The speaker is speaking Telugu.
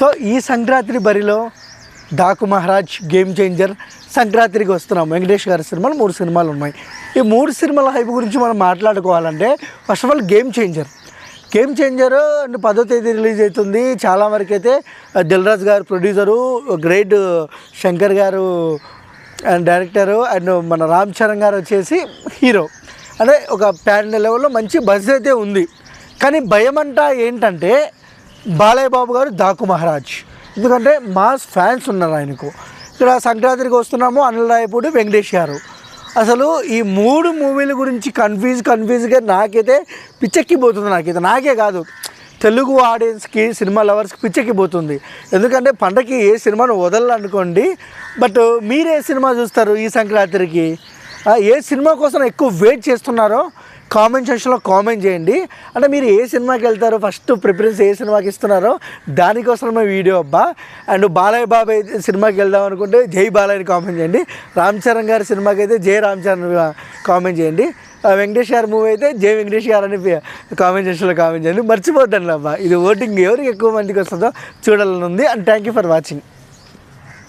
సో ఈ సంక్రాంతి బరిలో డాకు మహారాజ్ గేమ్ చేంజర్ సంక్రాంతికి వస్తున్నాం. వెంకటేష్ గారి సినిమాలు మూడు సినిమాలు ఉన్నాయి. ఈ మూడు సినిమాల హైప్ గురించి మనం మాట్లాడుకోవాలంటే first of all game changer. Game changer and పదో తేదీ రిలీజ్ అవుతుంది. చాలా వరకు అయితే దిల్రాజ్ గారు ప్రొడ్యూసరు గ్రేట్ శంకర్ గారు అండ్ డైరెక్టరు అండ్ మన రామ్ చరణ్ గారు వచ్చేసి హీరో. అంటే ఒక ప్యాన్ లెవెల్లో మంచి బజ్ అయితే ఉంది. కానీ భయం అంటా ఏంటంటే బాలయ్య బాబు గారు దాకు మహారాజ్. ఎందుకంటే మాస్ ఫ్యాన్స్ ఉన్నారు ఆయనకు. ఇక్కడ సంక్రాంతికి వస్తున్నాము అనిల్ రాయపూడి వెంకటేష్ గారు. అసలు ఈ మూడు మూవీల గురించి కన్ఫ్యూజ్ కన్ఫ్యూజ్గా నాకైతే పిచ్చెక్కిపోతుంది నాకైతే. నాకే కాదు. తెలుగు ఆడియన్స్కి సినిమా లవర్స్కి పిచ్చెక్కిపోతుంది. ఎందుకంటే పండగకి ఏ సినిమాను వదలనుకోండి బట్ మీరే సినిమా చూస్తారు ఈ సంక్రాంతికి. ఏ సినిమా కోసం ఎక్కువ వెయిట్ చేస్తున్నారో కామెంట్ సెక్షన్లో కామెంట్ చేయండి. అంటే మీరు ఏ సినిమాకి వెళ్తారో ఫస్ట్ ప్రిఫరెన్స్ ఏ సినిమాకి ఇస్తున్నారో దానికోసమే వీడియో అబ్బా. అండ్ బాలయ్య బాబాయ్ సినిమాకి వెళ్దాం అనుకుంటే జై బాలయ్యని కామెంట్ చేయండి. రామ్ చరణ్ గారి సినిమాకి అయితే జై రామ్ చరణ్ కామెంట్ చేయండి. వెంకటేష్ గారి మూవీ అయితే జై వెంకటేష్ గారు అని కామెంట్ సెక్షన్లో కామెంట్ చేయండి. మర్చిపోద్దండి అబ్బా. ఇది ఓటింగ్ ఎవరికి ఎక్కువ మందికి వస్తుందో చూడాలని ఉంది. And thank you for watching.